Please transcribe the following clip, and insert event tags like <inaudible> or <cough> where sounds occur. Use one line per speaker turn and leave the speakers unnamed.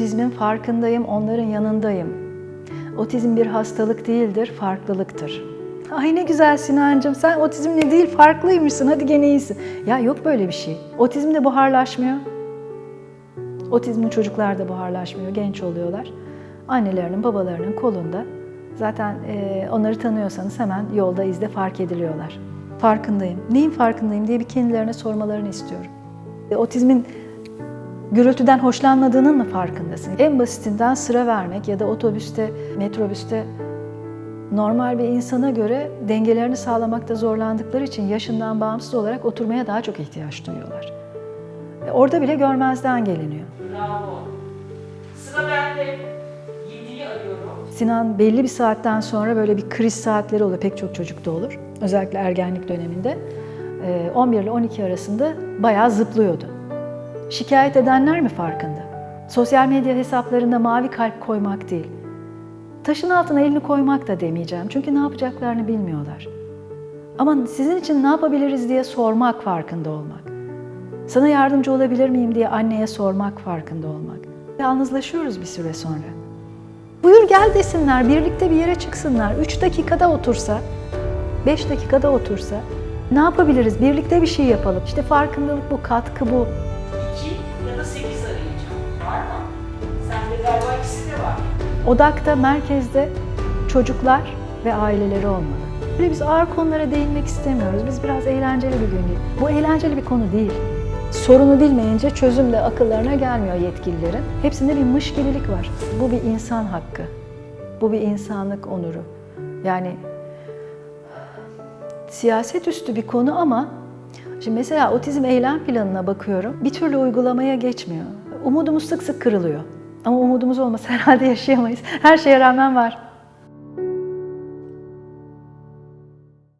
Otizmin farkındayım, onların yanındayım. Otizm bir hastalık değildir, farklılıktır. Ay ne güzel Sinancığım, sen otizmle değil farklıymışsın, hadi gene iyisin. Ya yok böyle bir şey. Otizm de buharlaşmıyor. Otizmli çocuklar da buharlaşmıyor, genç oluyorlar. Annelerinin, babalarının kolunda. Zaten e, onları tanıyorsanız hemen yolda, izde fark ediliyorlar. Farkındayım, neyin farkındayım diye bir kendilerine sormalarını istiyorum. E, Otizmin gürültüden hoşlanmadığının mı farkındasın? En basitinden sıra vermek ya da otobüste, metrobüste normal bir insana göre dengelerini sağlamakta zorlandıkları için yaşından bağımsız olarak oturmaya daha çok ihtiyaç duyuyorlar. E, Orada bile görmezden geliniyor.
Bravo. Sıra bende. 7'yi arıyorum.
Sinan belli bir saatten sonra böyle bir kriz saatleri oluyor. Pek çok çocukta olur. Özellikle ergenlik döneminde. Ee, 11 ile 12 arasında bayağı zıplıyordu. Şikayet edenler mi farkında? Sosyal medya hesaplarında mavi kalp koymak değil. Taşın altına elini koymak da demeyeceğim. Çünkü ne yapacaklarını bilmiyorlar. Ama sizin için ne yapabiliriz diye sormak farkında olmak. Sana yardımcı olabilir miyim diye anneye sormak farkında olmak. Yalnızlaşıyoruz bir süre sonra. Buyur gel desinler, birlikte bir yere çıksınlar. 3 dakikada otursa, 5 dakikada otursa ne yapabiliriz? Birlikte bir şey yapalım. İşte farkındalık bu, katkı bu.
Galiba ikisi de var.
Odakta, merkezde çocuklar ve aileleri olmalı. Böyle biz ağır konulara değinmek istemiyoruz. Biz biraz eğlenceli bir gün değil. Bu eğlenceli bir konu değil. Sorunu bilmeyince çözüm de akıllarına gelmiyor yetkililerin. Hepsinde bir mışgililik var. Bu bir insan hakkı. Bu bir insanlık onuru. Yani siyaset üstü bir konu ama şimdi mesela otizm eylem planına bakıyorum. Bir türlü uygulamaya geçmiyor. Umudumuz sık sık kırılıyor. Ama umudumuz olmasa <laughs> herhalde yaşayamayız. Her şeye rağmen var.